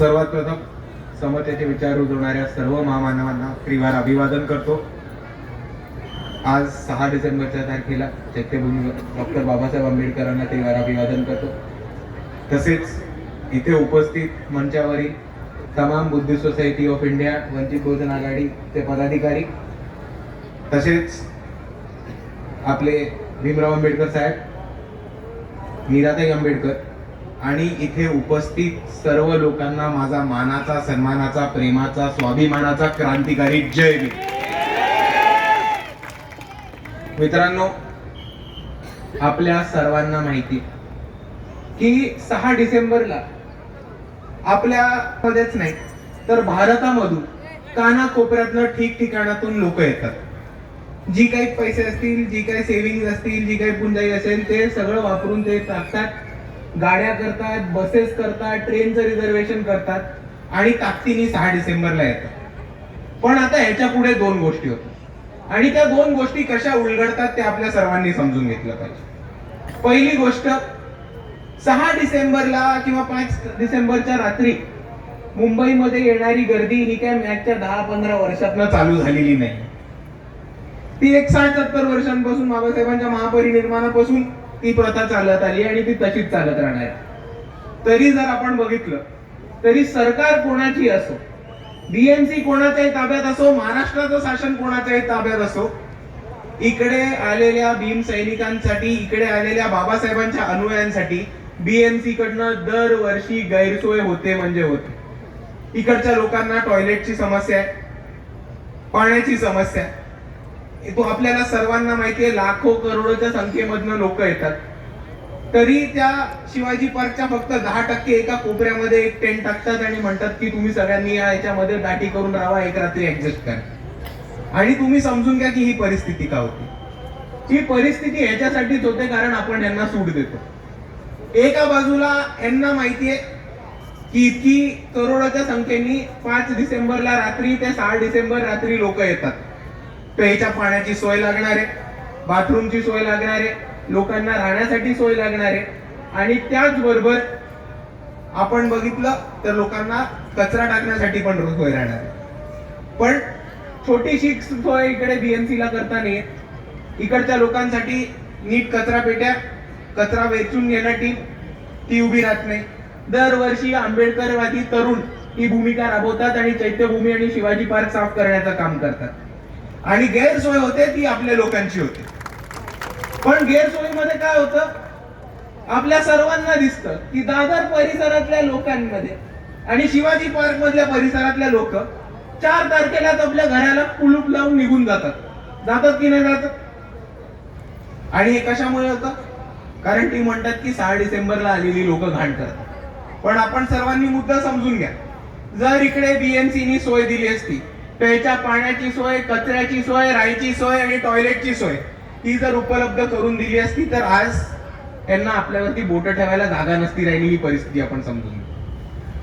सर्वात प्रथम समतेचे विचार रुजवणाऱ्या सर्व महामानवांना त्रिवार अभिवादन करतो. आज सहा डिसेंबरच्या तारखेला चैत्यभूमीवर डॉक्टर बाबासाहेब आंबेडकरांना त्रिवार अभिवादन करतो. तसेच इथे उपस्थित मंचावरील तमाम Buddhist society of India Vanchit Bahujan आघाडीचे पदाधिकारी तसेच आपले भीमराव आंबेडकर साहेब मीराताई आंबेडकर आणि इथे उपस्थित सर्व लोकांना माझा मानाचा सन्मानाचा प्रेमाचा स्वाभिमानाचा क्रांतिकारी जय मी मित्रांनो आपल्या सर्वांना माहिती की सहा डिसेंबरला आपल्या मध्येच नाही तर भारतामधून कानाकोपऱ्यातनं ठिकठिकाणातून लोक येतात. जी काही पैसे असतील जी काही सेव्हिंग असतील जी काही पुंजाई असेल ते सगळं वापरून ते टाकतात. गाड्या करतात बसेस करतात ट्रेनचं रिझर्वेशन करतात आणि ताकदीने सहा डिसेंबरला येतात. पण आता ह्याच्या पुढे दोन गोष्टी होतात. आणि त्या दोन गोष्टी कशा उलगडतात ते आपल्या सर्वांनी समजून घेतलं पाहिजे. पहिली गोष्ट सहा डिसेंबरला किंवा पाच डिसेंबरच्या रात्री मुंबईमध्ये येणारी गर्दी ही काय मॅचच्या दहा पंधरा वर्षातनं चालू झालेली नाही. ती एक साठ सत्तर वर्षांपासून बाबासाहेबांच्या महापरिनिर्माणापासून ती प्रथा चालत आली आणि ती तशीच चालत राहणार. तरी जर आपण बघितलं तरी सरकार कोणाची असो बीएमसी कोणाच्याही ताब्यात असो महाराष्ट्राचं शासन कोणाच्याही ताब्यात असो इकडे आलेल्या भीम सैनिकांसाठी इकडे आलेल्या बाबासाहेबांच्या अनुयायांसाठी बीएमसी कडनं दरवर्षी गैरसोय होते म्हणजे होते. इकडच्या लोकांना टॉयलेटची समस्या आहे पाण्याची समस्या आहे. तो आपल्याला सर्वांना माहितीये लाखो करोडोच्या संख्येमधनं लोक येतात. तरी त्या शिवाजी पार्कच्या फक्त दहा टक्के एका कोपऱ्यामध्ये एक टेंट टाकतात आणि म्हणतात की तुम्ही सगळ्यांनी या याच्यामध्ये दाटी करून राहा एक रात्री ऍडजस्ट करा. आणि तुम्ही समजून घ्या की ही परिस्थिती का होती. ही परिस्थिती ह्याच्यासाठीच होते कारण आपण यांना सूट देतो. एका बाजूला यांना माहितीये की इतकी करोडाच्या संख्येने पाच डिसेंबरला रात्री ते सहा डिसेंबर रात्री लोक येतात. प्यायच्या पाण्याची सोय लागणार आहे बाथरूमची सोय लागणार आहे लोकांना राहण्यासाठी सोय लागणार आहे. आणि त्याचबरोबर आपण बघितलं तर लोकांना कचरा टाकण्यासाठी पण सोय राहणार आहे. पण छोटीशी सोय इकडे बीएमसी ला करता नाही इकडच्या लोकांसाठी नीट कचरा पेट्या कचरा वेचून घेणं टीम ती उभी राहत नाही. दरवर्षी आंबेडकरवादी तरुण ही भूमिका राबवतात आणि चैत्यभूमी आणि शिवाजी पार्क साफ करण्याचं काम करतात. आणि गैरसोय होते ती आपल्या लोकांची होते. पण गैरसोयीमध्ये काय होतं? आपल्या सर्वांना दिसतं की दादर परिसरातल्या लोकांमध्ये आणि शिवाजी पार्क मधल्या परिसरातल्या लोक चार तारखेला आपल्या घराला कुलूप लावून निघून जातात. जातात की नाही जातात? आणि हे कशामुळे होतं? कारण ती म्हणतात की सहा डिसेंबरला आलेली लोक घाण करतात. पण आपण सर्वांनी मुद्दा समजून घ्या. जर इकडे बीएमसीनी सोय दिली असती प्यायच्या पाण्याची सोय कचऱ्याची सोय राहायची सोय आणि टॉयलेटची सोय ती जर उपलब्ध करून दिली असती तर आज यांना आपल्यावरती बोट ठेवायला जागा नसती राहिली ही परिस्थिती आपण समजून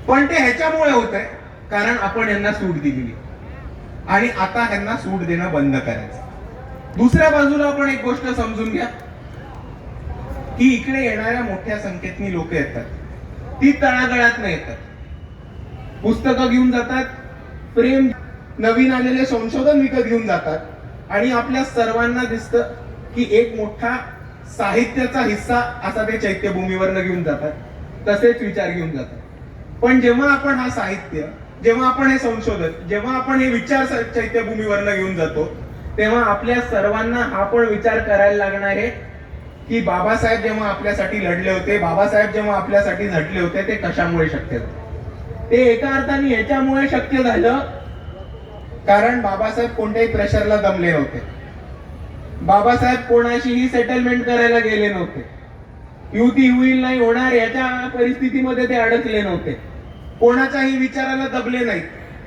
पण ते ह्याच्यामुळे होत आहे कारण आपण यांना सूट दिलेली. आणि आता ह्यांना सूट देणं बंद करायचं. दुसऱ्या बाजूला आपण एक गोष्ट समजून घ्या. की इकडे येणाऱ्या मोठ्या संख्येतनी लोक येतात. ती तळागळात नाही येतात. पुस्तकं घेऊन जातात. प्रेम नवीन आलेले संशोधन विकत घेऊन जातात. आणि आपल्या सर्वांना दिसतं की एक मोठा साहित्याचा हिस्सा असा ते चैत्यभूमीवरनं घेऊन जातात. तसेच विचार घेऊन जातात. पण जेव्हा आपण हा साहित्य जेव्हा आपण हे संशोधन जेव्हा आपण हे विचार स- चैत्यभूमीवरनं घेऊन जातो तेव्हा आपल्या सर्वांना हा पण विचार करायला लागणार आहे की बाबासाहेब जेव्हा आपल्यासाठी लढले होते बाबासाहेब जेव्हा आपल्यासाठी झटले होते ते कशामुळे शक्य झाले ते एका अर्थाने याच्यामुळे शक्य झालं कारण बाबासाहेब कोणत्याही प्रेशरला दमले नव्हते. बाबासाहेब कोणाशीही सेटलमेंट करायला गेले नव्हते. युती होईल नाही होणार याच्या परिस्थितीमध्ये ते अडकले नव्हते. कोणाच्याही विचाराला दबले नाहीत.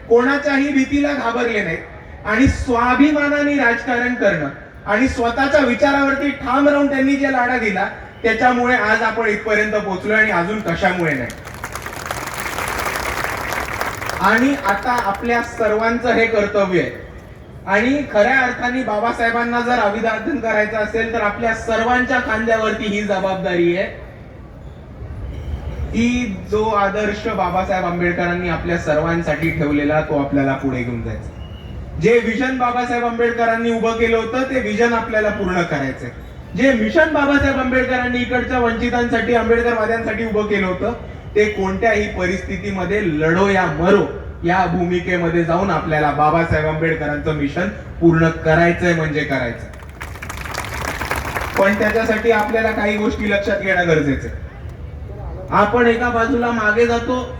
कोणाच्याही भीतीला घाबरले नाहीत. आणि स्वाभिमानाने राजकारण करणं आणि स्वतःच्या विचारावरती ठाम राहून त्यांनी जे लाडा दिला त्याच्यामुळे आज आपण इथपर्यंत पोहोचलो आणि अजून कशामुळे नाही. आणि आता आपल्या सर्वांचं हे कर्तव्य आहे. आणि खऱ्या अर्थाने बाबासाहेबांना जर अभिवादन करायचं असेल तर आपल्या सर्वांच्या खांद्यावरती ही जबाबदारी आहे. की जो आदर्श बाबासाहेब आंबेडकरांनी आपल्या सर्वांसाठी ठेवलेला तो आपल्याला पुढे घेऊन जायचा. जे विजन बाबासाहेब आंबेडकरांनी उभं केलं होतं ते विजन आपल्याला पूर्ण करायचंय. जे मिशन बाबासाहेब आंबेडकरांनी इकडच्या वंचितांसाठी आंबेडकरवाद्यांसाठी उभं केलं होतं ते कोणत्याही परिस्थितीमध्ये लढो या मरो या भूमिकेमध्ये जाऊन आपल्याला बाबासाहेब आंबेडकरांचं मिशन पूर्ण करायचंय म्हणजे करायचंय. पण त्याच्यासाठी आपल्याला काही गोष्टी लक्षात घेणं गरजेचं आहे. आपण एका बाजूला मागे जातो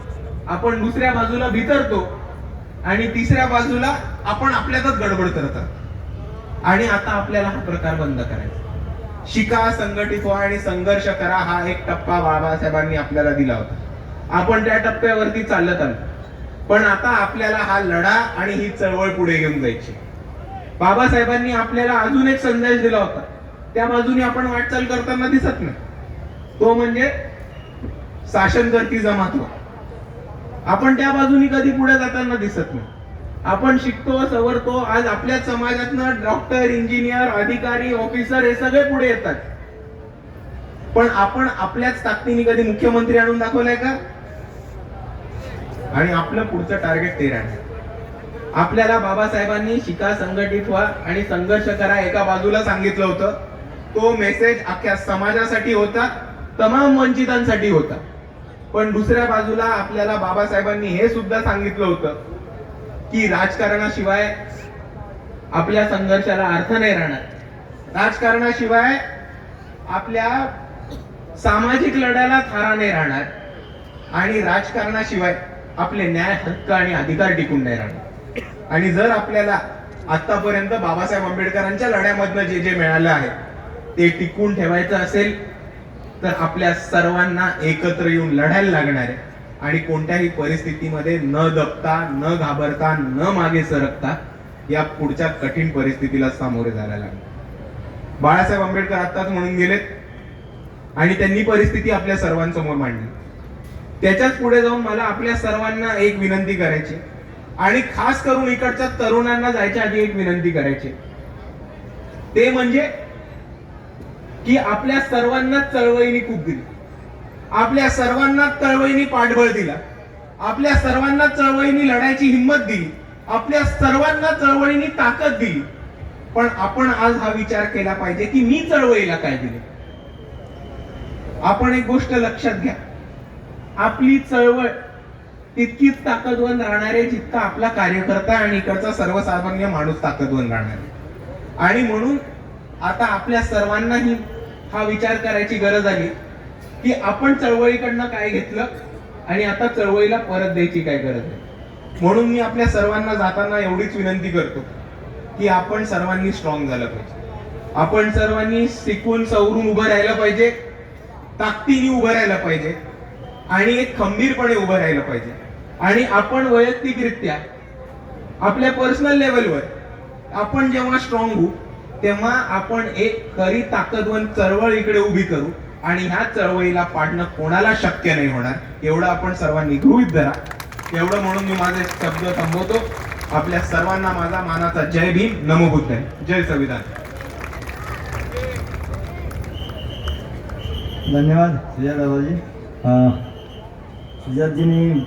आपण दुसऱ्या बाजूला भितरतो आणि तिसऱ्या बाजूला आपण आपल्यातच गडबड करतात. आणि आता आपल्याला हा प्रकार बंद करायचा. शिका संघटित व्हा आणि संघर्ष करा हा एक टप्पा बाबासाहेबांनी आपल्याला दिला होता. आपण त्या टप्प्यावरती चालत आलो पण आता आपल्याला हा लढा आणि ही चळवळ पुढे घेऊन जायची. बाबासाहेबांनी आपल्याला अजून एक संदेश दिला होता. त्या बाजूने आपण वाटचाल करताना दिसत नाही. तो म्हणजे शासनकर्ती जमात आपण त्या बाजूनी कधी पुढे जाताना दिसत नाही. आपण शिकतो सवरतो. आज आपल्या समाजातनं डॉक्टर इंजिनियर अधिकारी ऑफिसर हे सगळे पुढे येतात. पण आपण आपल्याच ताकदीने कधी मुख्यमंत्री आणून दाखवलाय का? आणि आपलं पुढचं टार्गेट तेरा आहे आपल्याला बाबासाहेबांनी शिका संघटित व्हा आणि संघर्ष करा एका बाजूला सांगितलं होतं. तो मेसेज अख्ख्या समाजासाठी होता तमाम वंचितांसाठी होता. पण दुसऱ्या बाजूला आपल्याला बाबासाहेबांनी हे सुद्धा सांगितलं होतं. की राजकारणाशिवाय आपल्या संघर्षाला अर्थ नाही राहणार. राजकारणाशिवाय आपल्या सामाजिक लढ्याला थारा नाही राहणार. आणि राजकारणाशिवाय आपले न्याय हक्क आणि अधिकार टिकून नाही राहणार. आणि जर आपल्याला आतापर्यंत बाबासाहेब आंबेडकरांच्या लढ्यामधनं जे जे मिळालं आहे ते टिकून ठेवायचं असेल तर आपल्या सर्वांना एकत्र येऊन लढायला लागणार आहे. आणि कोणत्याही परिस्थितीमध्ये न दबता न घाबरता न मागे सरकता या पुढच्या कठीण परिस्थितीला सामोरे जायला लागले. बाळासाहेब आंबेडकर आताच म्हणून गेलेत आणि त्यांनी परिस्थिती आपल्या सर्वांसमोर मांडली. त्याच्याच पुढे जाऊन मला आपल्या सर्वांना एक विनंती करायची आणि खास करून इकडच्या तरुणांना जायच्या आधी एक विनंती करायची. ते म्हणजे की आपल्या सर्वांना चळवळीने खूप दिली. आपल्या सर्वांना चळवळीने पाठबळ दिला. आपल्या सर्वांना चळवळीने लढायची हिंमत दिली. आपल्या सर्वांना चळवळीने ताकद दिली. पण आपण आज हा विचार केला पाहिजे की मी चळवळीला काय दिले? आपण एक गोष्ट लक्षात घ्या. आपली चळवळ तितकीच ताकदवान राहणार आहे जितका आपला कार्यकर्ता आणि इकडचा सर्वसामान्य माणूस ताकदवान राहणार आहे. आणि म्हणून आता आपल्या सर्वांनाही हा विचार करायची गरज आली. की आपण चळवळीकडनं काय घेतलं आणि आता चळवळीला परत द्यायची काय गरज आहे? म्हणून मी आपल्या सर्वांना जाताना एवढीच विनंती करतो की आपण सर्वांनी स्ट्रॉंग झालं पाहिजे. आपण सर्वांनी शिकून सवरून उभं राहायला पाहिजे ताकदीने उभं राहायला पाहिजे आणि एक खंबीरपणे उभं राहायला पाहिजे. आणि आपण वैयक्तिकरित्या आपल्या पर्सनल लेवलवर आपण जेव्हा स्ट्रॉंग होऊ तेव्हा आपण एक खरी ताकदवन चळवळ इकडे उभी करू. आणि ह्या चळवळीला पाडणं कोणाला शक्य नाही होणार एवढं आपण सर्वांनी गृहित धरा. एवढं म्हणून मी माझे शब्द थांबवतो आपल्या सर्वांना माझा मानाचा जय भीम नमो बुद्ध जय संविधान. धन्यवाद सुजात दादाजी सुजातजींनी